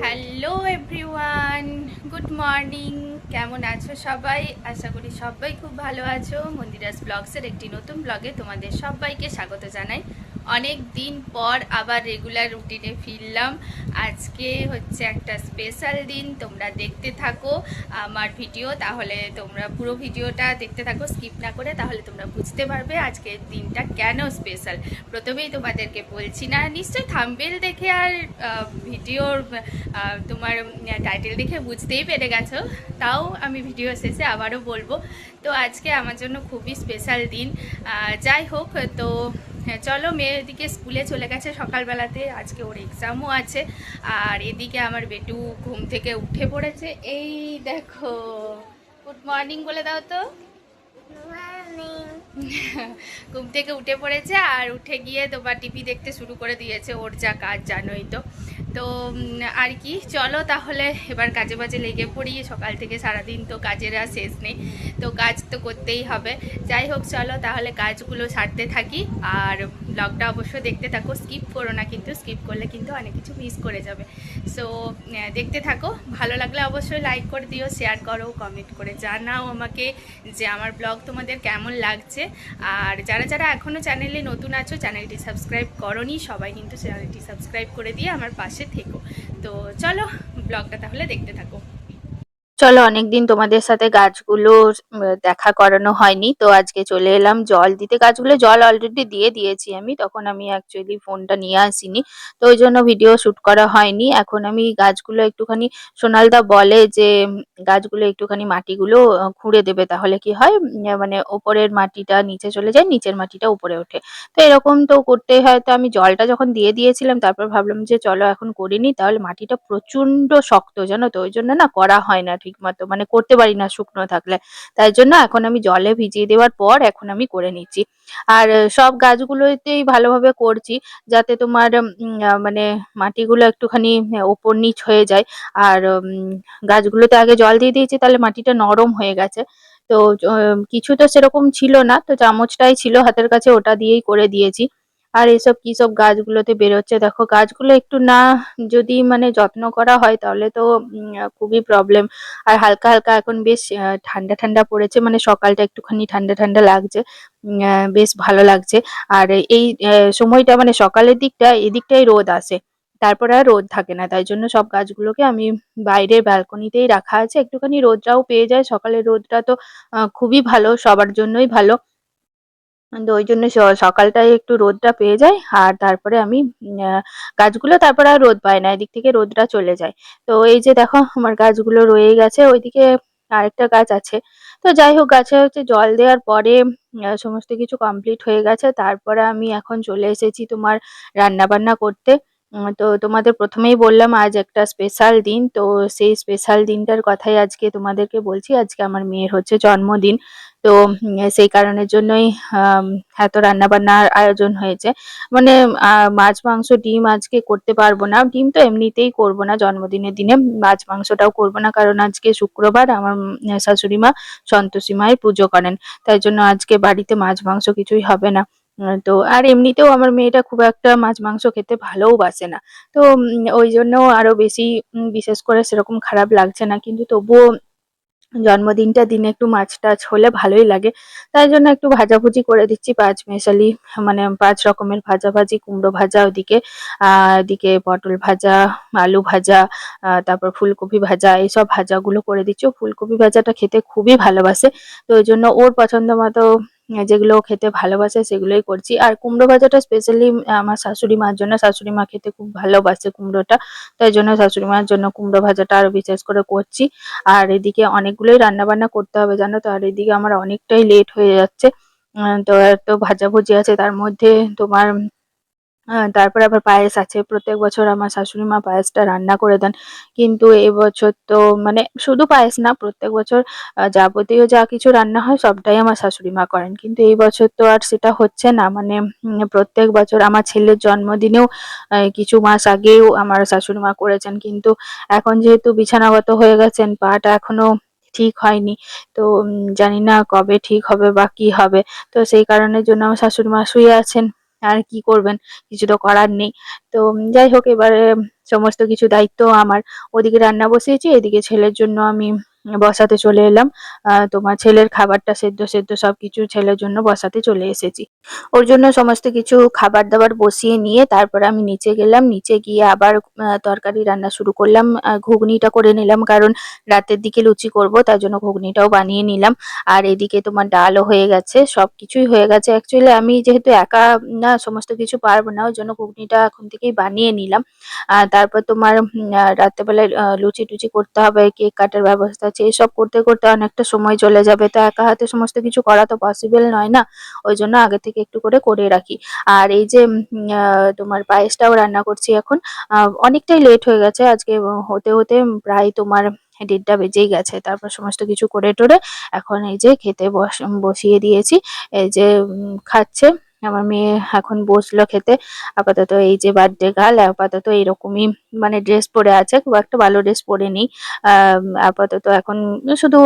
Hello everyone good morning কেমন আছো সবাই? আশা করি সবাই খুব ভালো আছো। মন্দিরাস ব্লগসের একটি নতুন ব্লগে তোমাদের সবাইকে স্বাগত জানাই। অনেক দিন পর আবার রেগুলার রুটিনে ফিরলাম। আজকে হচ্ছে একটা স্পেশাল দিন, তোমরা দেখতে থাকো আমার ভিডিও তাহলে তোমরা পুরো ভিডিওটা দেখতে থাকো স্কিপ না করে তাহলে তোমরা বুঝতে পারবে আজকের দিনটা কেন স্পেশাল প্রথমেই তোমাদেরকে বলছি না, নিশ্চয়ই থাম্বেল দেখে আর ভিডিওর তোমার টাইটেল দেখে বুঝতেই পেরে গেছো, তাও আমি ভিডিও শেষে আবারও বলব। তো আজকে আমার জন্য খুবই স্পেশাল দিন। যাই হোক, তো হ্যাঁ, চলো মেয়ের এদিকে স্কুলে চলে গেছে সকালবেলাতে আজকে ওর এক্সামও আছে। আর এদিকে আমার বেটু ঘুম থেকে উঠে পড়েছে। এই দেখো গুড মর্নিং বলে দাও তো। ঘুম থেকে উঠে পড়েছে আর উঠে গিয়ে তোমার টিভি দেখতে শুরু করে দিয়েছে। ওর যা কাজ জানোই তো। তো আর কি, চলো তাহলে এবার কাজে বাজে লেগে পড়ি, সকাল থেকে সারাদিন তো কাজের আর শেষ নেই, তো কাজ তো করতেই হবে। যাই হোক, চলো তাহলে কাজগুলো সারতে থাকি, আর ব্লগটা অবশ্যই দেখতে থাকো স্কিপ করো না কিন্তু স্কিপ করলে কিন্তু অনেক কিছু মিস করে যাবে। সো দেখতে থাকো, ভালো লাগলে অবশ্যই লাইক করে দিও শেয়ার করো কমেন্ট করে জানাও আমাকে যে আমার ব্লগ তোমাদের কেমন লাগছে। আর যারা যারা এখনও চ্যানেলে নতুন আছো চ্যানেলটি সাবস্ক্রাইব করনি, সবাই কিন্তু চ্যানেলটি সাবস্ক্রাইব করে দিয়ে আমার পাশে থেকো। তো চলো, ব্লগটা তাহলে দেখতে থাকো। চলো অনেকদিন তোমাদের সাথে গাছগুলো দেখা করানো হয়নি। তো আজকে চলে এলাম জল দিতে। গাছগুলো জল অলরেডি দিয়ে দিয়েছি আমি, তখন আমি অ্যাকচুয়ালি ফোনটা নিয়ে আসিনি। তো ওই জন্য ভিডিও শুট করা হয়নি। এখন আমি গাছগুলো একটুখানি, সোনালদা বলে যে গাছগুলো একটুখানি মাটিগুলো খুঁড়ে দেবে। তাহলে কি হয়? মানে ওপরের মাটিটা নিচে চলে যায়, নিচের মাটিটা উপরে ওঠে। তো এরকম তো করতে হয়। তো আমি জলটা যখন দিয়ে দিয়েছিলাম, তারপর ভাবলাম যে, চলো এখন করিনি। তাহলে মাটিটা প্রচণ্ড শক্ত, জানো তো? ওই জন্য না করা হয় না। ঠিক মতো মানে করতে পারি না শুকনো থাকলে। তাই জন্য এখন আমি জলে ভিজিয়ে দেওয়ার পর এখন আমি করে নিচ্ছি। আর সব গাছগুলোতেই ভালোভাবে করছি, যাতে তোমার মানে মাটিগুলো একটুখানি ওপর নিচ হয়ে যায়। আর গাছগুলোতে আগে জল দিয়ে দিয়েছি, তাহলে মাটিটা নরম হয়ে গেছে। তো কিছু তো সেরকম ছিল না, তো চামচটাই ছিল, হাতের কাছে ওটা দিয়েই করে দিয়েছি। আর এসব কি সব গাছগুলোতে বেরোচ্ছে? দেখো, গাছগুলো একটু না যদি মানে যত্ন করা হয় তাহলে তো খুবই প্রবলেম আর হালকা হালকা এখন বেশ ঠান্ডা ঠান্ডা পড়েছে মানে সকালটা একটুখানি ঠান্ডা ঠান্ডা লাগছে বেশ ভালো লাগছে। আর এই সময়টা মানে সকালের দিকটা এদিকটাই রোদ আসে, তারপরে আর রোদ থাকে না। তাই জন্য সব গাছগুলোকে আমি বাইরের ব্যালকনিতেই রাখা আছে। একটুখানি রোদটাও পেয়ে যায়। সকালের রোদটা তো খুবই ভালো, সবার জন্যই ভালো। তো ওই জন্য সকালটায় একটু রোদটা পেয়ে যায়, আর তারপরে আমি গাছগুলো তারপরে আর রোদ পায় না, এদিক থেকে রোদটা চলে যায়। তো এই যে দেখো, আমার গাছগুলো রয়ে গেছে, ওইদিকে আরেকটা গাছ আছে। তো যাই হোক, গাছে হচ্ছে জল দেওয়ার পরে সমস্ত কিছু কমপ্লিট হয়ে গেছে, তারপরে আমি এখন চলে এসেছি তোমার রান্না বান্না করতে তো তোমাদের প্রথমেই বললাম, আজ একটা স্পেশাল দিন, তো সেই স্পেশাল দিনটার কথাই আজকে তোমাদেরকে বলছি, আজকে আমার মেয়ের হচ্ছে জন্মদিন। তো সেই কারণের জন্যই এত রান্না বান্নার আয়োজন হয়েছে। মানে মাছ, মাংস, ডিম আজকে করতে পারব না। ডিম তো এমনিতেই করব না, জন্মদিনের দিনে। মাছ, মাংসটাও করব না, কারণ আজকে শুক্রবার আমার শাশুড়ি মা সন্তোষী মায়ের পুজো করেন। তাই জন্য আজকে বাড়িতে মাছ, মাংস কিছুই হবে না। তো, আর এমনিতেও আমার মেয়েটা খুব একটা মাছ, মাংস খেতে ভালোও বাসে না। তো ওই জন্য আরও বেশি বিশেষ করে সেরকম খারাপ লাগছে না। কিন্তু তবুও জন্মদিনটা দিনে একটু মাছ টাছ হলে ভালোই লাগে। তাই জন্য একটু ভাজাভুজি করে দিচ্ছি পাঁচ মেশালি মানে পাঁচ রকমের ভাজা ভাজি, কুমড়ো ভাজা ওদিকে এদিকে পটল ভাজা, আলু ভাজা তারপর ফুলকপি ভাজা, এইসব ভাজাগুলো করে দিচ্ছি। ফুলকপি ভাজাটা খেতে খুবই ভালোবাসে। তো ওই জন্য ওর পছন্দ মতো যেগুলো খেতে ভালোবাসে, সেগুলোই করছি। আর কুমড়ো ভাজাটা স্পেশালি আমার শাশুড়ি মার জন্য, শাশুড়ি মা খেতে খুব ভালোবাসে কুমড়োটা। তাই জন্য শাশুড়ি মার জন্য কুমড়ো ভাজাটা আরও বিশেষ করে করছি। আর এদিকে অনেকগুলোই রান্না বান্না করতে হবে, জানো তো? আর এদিকে আমার অনেকটাই লেট হয়ে যাচ্ছে। তো এত ভাজাভুজি আছে, তার মধ্যে তোমার আহ, তারপরে আবার পায়েস আছে। প্রত্যেক বছর আমার শাশুড়ি মা পায়েসটা রান্না করে দেন। কিন্তু এবছর তো মানে শুধু পায়েস না প্রত্যেক বছর যাবতীয় যা কিছু রান্না হয় সবটাই আমার শাশুড়ি মা করেন। কিন্তু এই বছর তো আর সেটা হচ্ছে না। মানে প্রত্যেক বছর আমার ছেলের জন্মদিনেও কিছু মাস আগেও আমার শাশুড়ি মা করেছেন। কিন্তু এখন যেহেতু বিছানাগত হয়ে গেছেন পাটা এখনও ঠিক হয়নি। তো জানি না কবে ঠিক হবে বা কি হবে। তো সেই কারণের জন্য আমার শাশুড়ি মা শুয়ে আছেন। আর কি করবেন? কিছু তো করার নেই। তো যাই হোক, এবারে সমস্ত কিছু দায়িত্ব আমার। ওদিকে রান্না বসিয়েছি, এদিকে ছেলের জন্য আমি বসাতে চলে এলাম। তোমার ছেলের খাবারটা সেদ্ধ সেদ্ধ সব কিছু ছেলের জন্য বসাতে চলে এসেছি। ওর জন্য সমস্ত কিছু খাবার দাবার বসিয়ে নিয়ে তারপর আমি নিচে গেলাম। নিচে গিয়ে আবার তরকারি রান্না শুরু করলাম। ঘুগনিটা করে নিলাম কারণ রাতের দিকে লুচি করব, তার জন্য ঘুগনিটাও বানিয়ে নিলাম। আর এদিকে তোমার ডালও হয়ে গেছে, সবকিছুই হয়ে গেছে। অ্যাকচুয়ালি আমি যেহেতু একা, না, সমস্ত কিছু পারব না, ওই জন্য ঘুগনিটা এখন থেকেই বানিয়ে নিলাম। তারপর তোমার রাত্রেবেলায় লুচি টুচি করতে হবে, কেক কাটার ব্যবস্থা আছে, এসব করতে করতে অনেকটা সময় চলে যাবে। তো একা হাতে সমস্ত কিছু করা তো পসিবল নয় না? ওই জন্য আগে থেকে একটু করে করে রাখি। আর এই যে তোমার পায়েসটাও রান্না করছি এখন। অনেকটাই লেট হয়ে গেছে। আজকে হতে হতে প্রায় তোমার দেড়টা বেজেই গেছে। তারপর সমস্ত কিছু করে টোরে এখন এই যে খেতে বস, বসিয়ে দিয়েছি। এই যে খাচ্ছে। আমার মেয়ে এখন বসল খেতে। আপাতত এই যে বার্থডে গার্ল আপাতত এরকমই মানে ড্রেস পরে আছে। খুব একটা ভালো ড্রেস পরে নেই। আপাতত এখন শুধু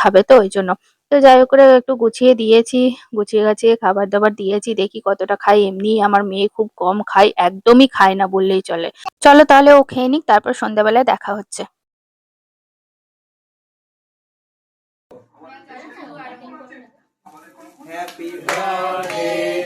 খাবে তো, ওই জন্য। তো যাই হোক করে একটু গুছিয়ে দিয়েছি, গুছিয়ে গাছিয়ে খাবার দাবার দিয়েছি, দেখি কতটা খাই। এমনি আমার মেয়ে খুব কম খায়, একদমই খায় না বললেই চলে। চলো তাহলে ও খেয়ে নিক, তারপর সন্ধ্যাবেলায় দেখা হচ্ছে। Happy birthday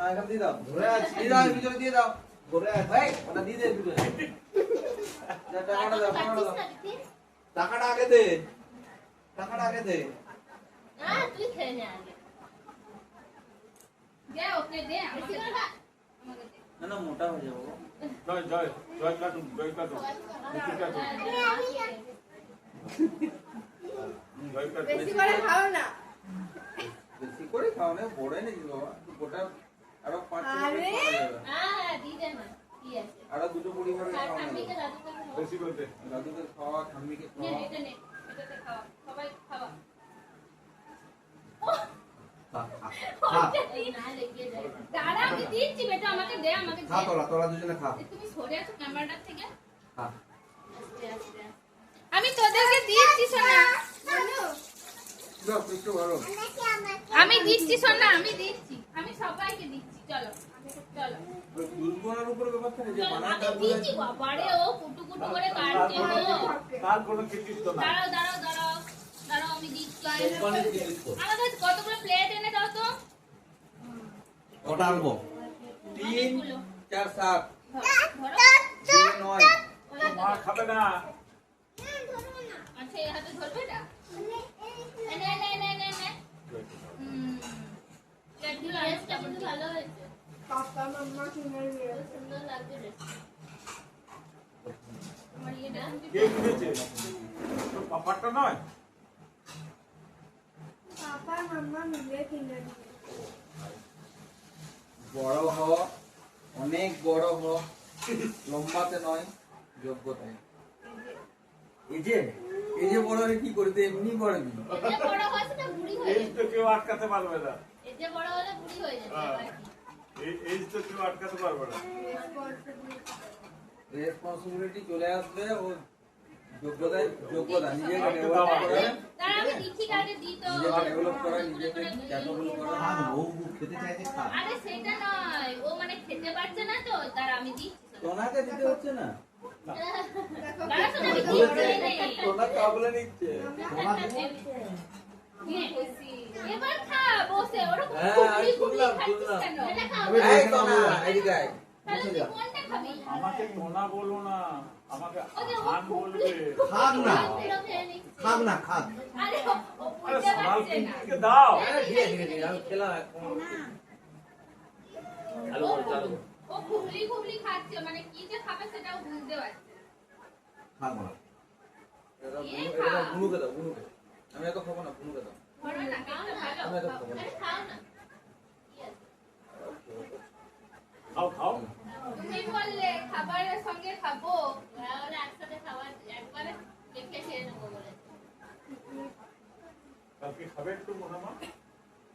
হ্যাঁ দিয়ে দাও। ধরে আছি দিয়ে দাও ভিতরে দিয়ে দাও। ধরে আছি এই ওটা দিয়ে দে ভিতরে। টাকাটা দাও টাকাটা দাও। টাকাটা আগে দে। টাকাটা আগে দে। হ্যাঁ তুই খেয়ে নে আগে। দে ওকে দে আমাকে দে। আমাকে দে না না মোটা হয়ে যাব। জয় জয় জয় কাটুন জয় কাটুন জয় কাটুন বেশি করে খাও না। বেশি করে খাও না বড় নাকি বাবা? গোটা আরও পাঁচ আরে! হ্যাঁ দুটো বেশি করতে দাদুকে খাওয়া ঠাম্মিকে খাওয়া। খা তোরা তোরা দুজনে খা। তুমি সরে আছো থেকে? খা। আমি তোদেরকে সোনা। ভালো আমি দিচ্ছি সোনা আমি দিচ্ছি। আমি সবাইকে দিচ্ছি চলো চলো। ওই উপরে ব্যাপার থাকে যে চলো, দিচ্ছি বাবারে ও কুটু কুটু করে কাটছে গো তার কোনো কৃতিত্ব না। দাঁড়াও দাঁড়াও দাঁড়াও দাঁড়াও আমি দিচ্ছি। কতগুলো প্লেট এনে দাও তো। কটা আনব? তিন চার সাত। নয়। মা খাবে না। আচ্ছা এই হাতে ধরবে এটা? এনে এনে এনে এনে এনে হুম প্লেটগুলো আরেকটা কিন্তু ভালো হয়েছে পাপা মাম্মা কিনে নিয়ে সুন্দর লাগছে রে আমার ইয়েটা কে কিনেছে তোর পাপারটা নয় পাপা মাম্মা মিলে কিনে বড় হও অনেক বড় হও লম্বাতে নয় যোগ্যতায়। এই যে এই যে বড় হলে কি করতে এমনি বড় হয়ে এই তো কেউ আটকাতে পারবে না। এতে বড় হলে বুড়ি হয়ে যাবে। হ্যাঁ। এই এই তো কেউ আটকাতে পারবে না। রেসপন্সিবিলিটি চলে আসবে ও যোগ্যতায় যোগ্যতা নিজেকে ডেভেলপ করা। নিজেকে ডেভেলপ করা নিজেকে ক্যাপাবল করা। আরে সেটা নয় ও মানে খেতে পারছে না তো তার আমি দিচ্ছি। তোনাকে দিতে হচ্ছে না? তোনা কাবলে নিচ্ছে। হ্যাঁ, আমাকে নোনা বলব না আমাকে খুবলি বলবে না খুবলিগুলো খেয়ে নিচ্ছে। খাক না খাক। আরে ও- ও আরে বুঝতে সাল পারছে না। কিনকে দাও আমি বল। চালু ও খুবলি খুবলি খাচ্ছে মানে কি যে খাবে সেটাও বুঝতে পারছে খাব না। এটা বুনুকে দাও বুনুকে। আমি এত খাব না বুনুকে দাও। বলো না কেকটা ভালো আমি এত খাব না। খাও না খাও। খাও তুমি বললে খাবারের সঙ্গে খাব তাহলে একসাথে খাবার একবারে দেখে খেয়ে নেব বলে। কালকে খাবে একটু মোনামা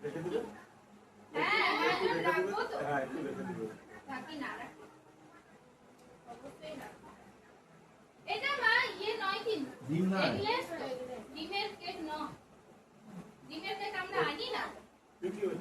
রেখে দিবে? হ্যাঁ হ্যাঁ একটু দিবে। হ্যাঁ রেখে না রাখি। অবশ্যই রাখব এটা মা ইয়ে নয় কিন্তু। ডিম না এগলেস ডিমের কেক ন ডিমের কেক আমরা আনি না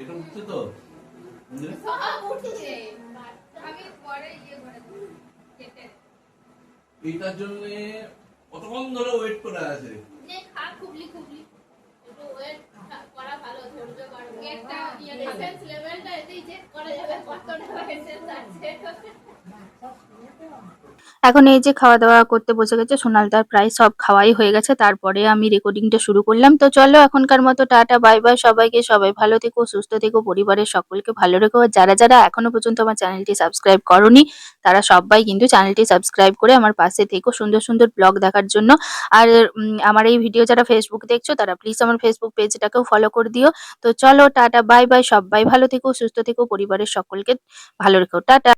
এটা উঠছে তো? সব উঠছে। আমি পরে ইয়ে করে কেটে এইটার জন্য কতক্ষণ ধরে ওয়েট করা আছে? খুবলি খুবলি। ইয়ে এখন এই যে খাওয়া দাওয়া করতে বসে গেছে, সোনাল সোনালদার প্রায় সব খাওয়াই হয়ে গেছে, তারপরে আমি রেকর্ডিংটা শুরু করলাম। তো চলো, এখনকার মতো টাটা বাই বাই সবাইকে, সবাই ভালো থেকো, সুস্থ থেকো, পরিবারের সকলকে ভালো রেখো। যারা যারা এখনও পর্যন্ত আমার চ্যানেলটি সাবস্ক্রাইব করনি তারা সবাই কিন্তু চ্যানেলটি সাবস্ক্রাইব করে আমার পাশে থেকো। সুন্দর সুন্দর ব্লগ দেখার জন্য। আর আমার এই ভিডিও যারা ফেসবুক দেখছ, তারা প্লিজ আমার ফেসবুক পেজটাকেও ফলো করে দিও। তো চলো, টাটা বাই বাই সবাই ভালো থেকো, সুস্থ থেকো, পরিবারের সকলকে ভালো রেখো। টাটা।